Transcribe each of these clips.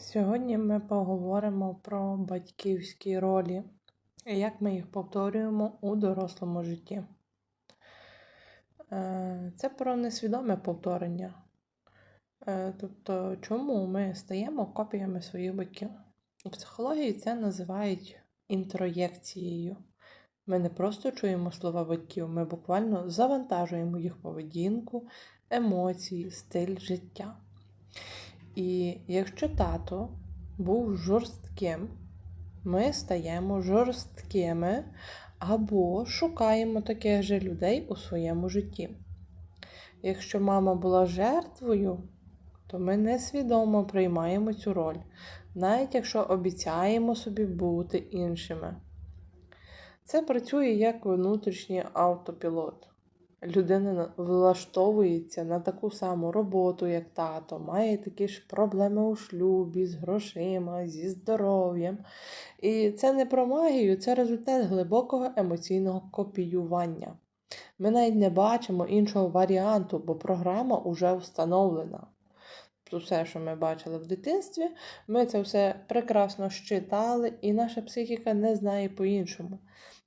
Сьогодні ми поговоримо про батьківські ролі і як ми їх повторюємо у дорослому житті. Е, Це про несвідоме повторення. Е, Тобто, чому ми стаємо копіями своїх батьків? У психології це називають інтроєкцією. Ми не просто чуємо слова батьків, ми буквально завантажуємо їх поведінку, емоції, стиль життя. І якщо тато був жорстким, ми стаємо жорсткими або шукаємо таких же людей у своєму житті. Якщо мама була жертвою, то ми несвідомо приймаємо цю роль, навіть якщо обіцяємо собі бути іншими. Це працює як внутрішній автопілот. Людина влаштовується на таку саму роботу, як тато, має такі ж проблеми у шлюбі, з грошима, зі здоров'ям. І це не про магію, це результат глибокого емоційного копіювання. Ми навіть не бачимо іншого варіанту, бо програма вже встановлена. Тобто все, що ми бачили в дитинстві, ми це все прекрасно щитали, і наша психіка не знає по-іншому.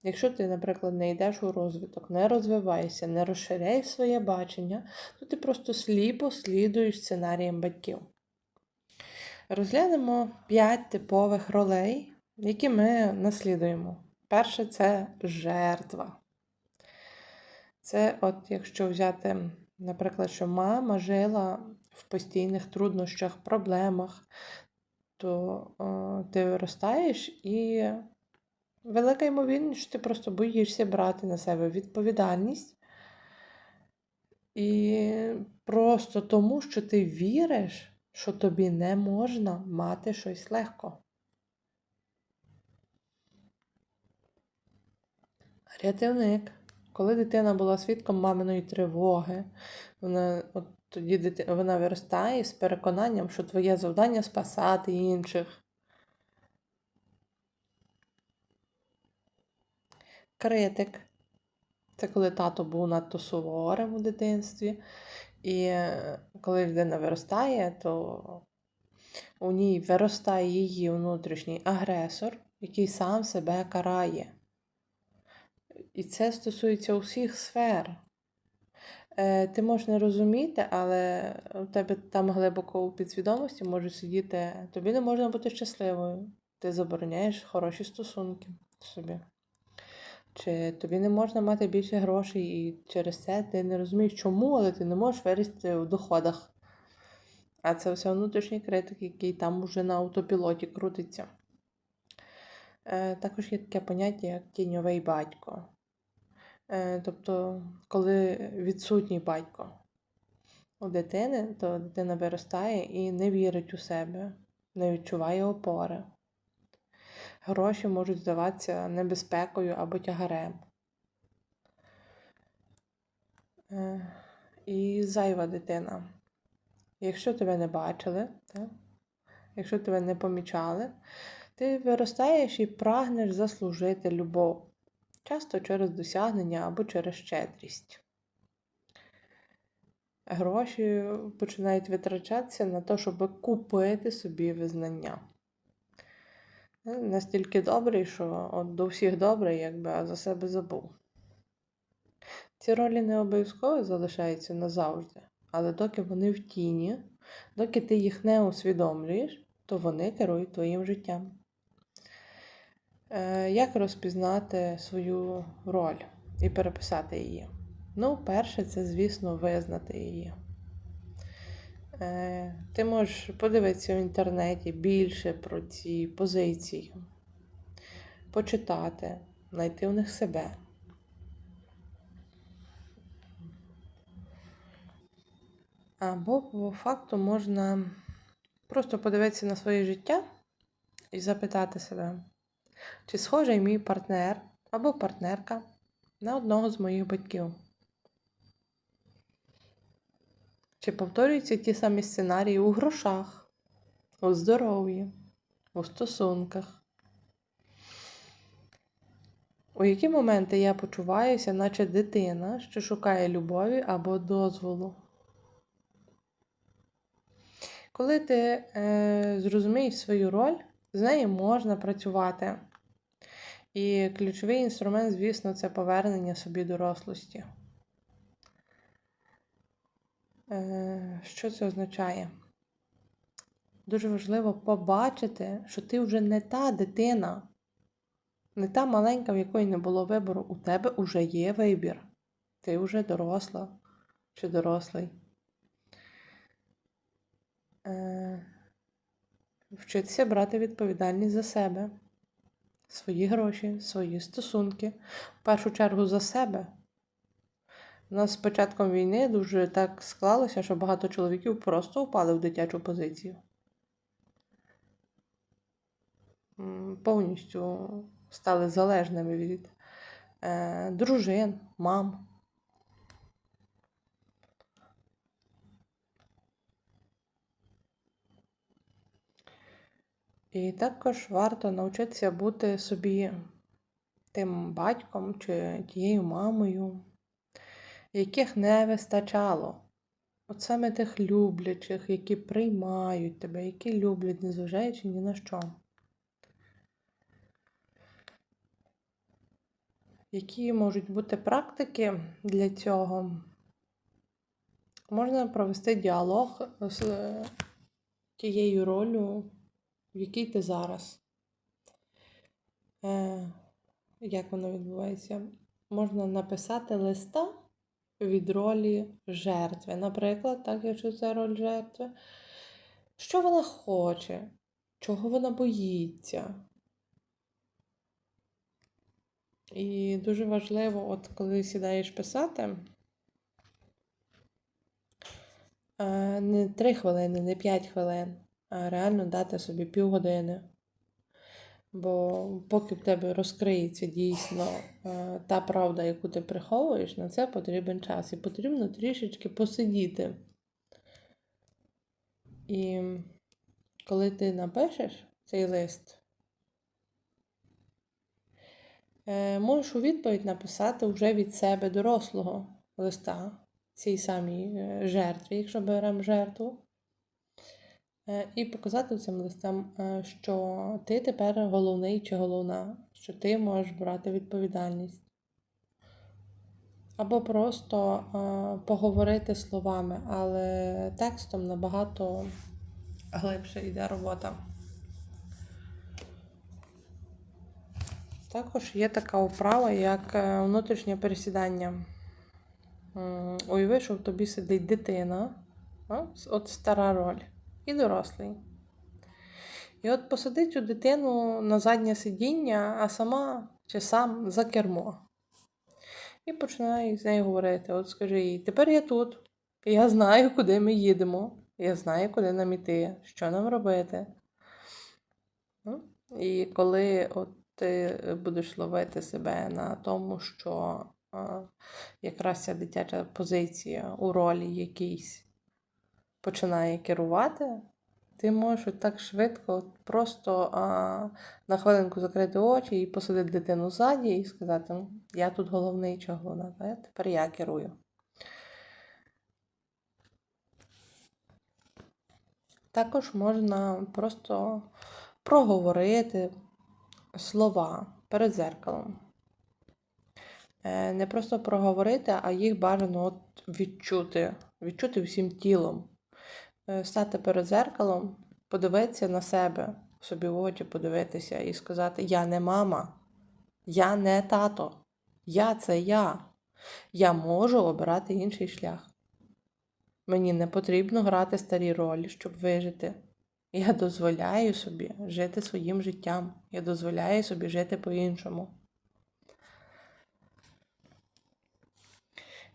Якщо ти, наприклад, не йдеш у розвиток, не розвиваєшся, не розширяєш своє бачення, то ти просто сліпо слідуєш сценаріям батьків. Розглянемо 5 типових ролей, які ми наслідуємо. Перше це жертва. Це, от якщо взяти, наприклад, що мама жила в постійних труднощах, проблемах, то ти виростаєш і велика ймовірність, що ти просто боїшся брати на себе відповідальність. І просто тому, що ти віриш, що тобі не можна мати щось легко. Рятівник. Коли дитина була свідком маминої тривоги, вона, от тоді дити, вона виростає з переконанням, що твоє завдання спасати інших. Критик. Це коли тато був надто суворим у дитинстві. І е, коли людина виростає, то у ній виростає її внутрішній агресор, який сам себе карає. І це стосується усіх сфер. Е, Ти можеш не розуміти, але у тебе там глибоко у підсвідомості може сидіти, тобі не можна бути щасливою. Ти забороняєш хороші стосунки собі. Чи тобі не можна мати більше грошей, і через це ти не розумієш, чому, але ти не можеш вирости в доходах. А це все внутрішній критик, який там уже на автопілоті крутиться. Е, Також є таке поняття, як тіньовий батько. Е, Тобто, коли відсутній батько у дитини, то дитина виростає і не вірить у себе, не відчуває опори. Гроші можуть здаватися небезпекою або тягарем. Е, І зайва дитина. Якщо тебе не бачили, якщо тебе не помічали, ти виростаєш і прагнеш заслужити любов, часто через досягнення або через щедрість. Гроші починають витрачатися на те, щоб купити собі визнання. Е, Настільки добрий, що от до всіх добрий, якби, а за себе забув. Ці ролі не обов'язково залишаються назавжди, але доки вони в тіні, доки ти їх не усвідомлюєш, то вони керують твоїм життям. Е, Як розпізнати свою роль і переписати її? Ну, перше, це, звісно, визнати її. Е, Ти можеш подивитися в інтернеті більше про ці позиції, почитати, знайти в них себе. Або по факту можна просто подивитися на своє життя і запитати себе, чи схожий мій партнер або партнерка на одного з моїх батьків. Чи повторюються ті самі сценарії у грошах, у здоров'ї, у стосунках? У які моменти я почуваюся, наче дитина, що шукає любові або дозволу? Коли ти е, зрозумієш свою роль, з нею можна працювати. І ключовий інструмент, звісно, це повернення собі дорослості. Е, що це означає? Дуже важливо побачити, що ти вже не та дитина, не та маленька, в якої не було вибору. У тебе вже є вибір. Ти вже доросла чи дорослий. Е, Вчитися брати відповідальність за себе, свої гроші, свої стосунки. В першу чергу за себе. У нас з початком війни дуже так склалося, що багато чоловіків просто впали в дитячу позицію. Повністю стали залежними від е, дружин, мам. І також варто навчитися бути собі тим батьком чи тією мамою, яких не вистачало. От саме тих люблячих, які приймають тебе, які люблять, незважаючи ні на що. Які можуть бути практики для цього? Можна провести діалог з тією ролью, в якій ти зараз. Е, як воно відбувається? Можна написати листа від ролі жертви. Наприклад, так, якщо це роль жертви, що вона хоче, чого вона боїться. І дуже важливо, от коли сідаєш писати, е, не 3 хвилини, не 5 хвилин, реально дати собі півгодини. Бо поки в тебе розкриється дійсно е, та правда, яку ти приховуєш, на це потрібен час. І потрібно трішечки посидіти. І коли ти напишеш цей лист, е, можеш у відповідь написати вже від себе дорослого листа цій самій е, жертві, якщо беремо жертву. Е, І показати цим листам, е, що ти тепер головний чи головна, що ти можеш брати відповідальність. Або просто е, поговорити словами, але текстом набагато глибше йде робота. Також є така вправа, як внутрішнє пересідання. Уяви, що в тобі сидить дитина, от стара роль, і дорослий. І от посади цю дитину на заднє сидіння, а сама чи сам за кермо. І починай з нею говорити. От скажи їй, тепер я тут, я знаю, куди ми їдемо, я знаю, куди нам іти, що нам робити. Ну, І коли от ти будеш ловити себе на тому, що якраз ця дитяча позиція у ролі якійсь починає керувати, ти можеш так швидко просто а, на хвилинку закрити очі і посадити дитину ззаді і сказати, ну, я тут головний чи головна, та, тепер я керую. Також можна просто проговорити слова перед зеркалом. Е, Не просто проговорити, а їх бажано от відчути, відчути всім тілом. Е, Стати перед зеркалом, подивитися на себе, собі в очі подивитися і сказати: Я не мама, я не тато, я це я. Я можу обирати інший шлях. Мені не потрібно грати старі ролі, щоб вижити. Я дозволяю собі жити своїм життям. Я дозволяю собі жити по-іншому.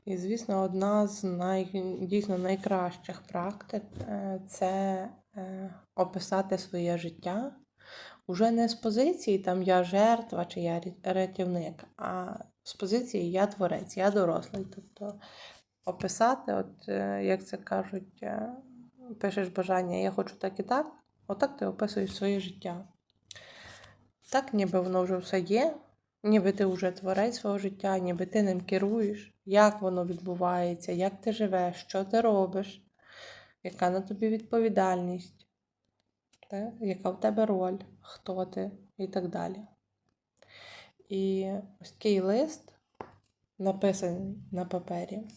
І, звісно, одна з най, дійсно найкращих практик е, це е, описати своє життя уже не з позиції там я жертва чи я рятівник, а з позиції я творець, я дорослий. Тобто описати, от е, як це кажуть, пишеш бажання, я хочу так і так, отак ти описуєш своє життя. Так, ніби воно вже все є, ніби ти вже творець свого життя, ніби ти ним керуєш, як воно відбувається, як ти живеш, що ти робиш. яка на тобі відповідальність, так? яка в тебе роль, хто ти і так далі. І ось такий лист, написаний на папері,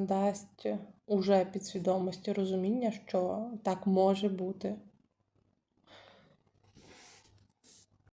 дасть уже підсвідомості розуміння, що так може бути,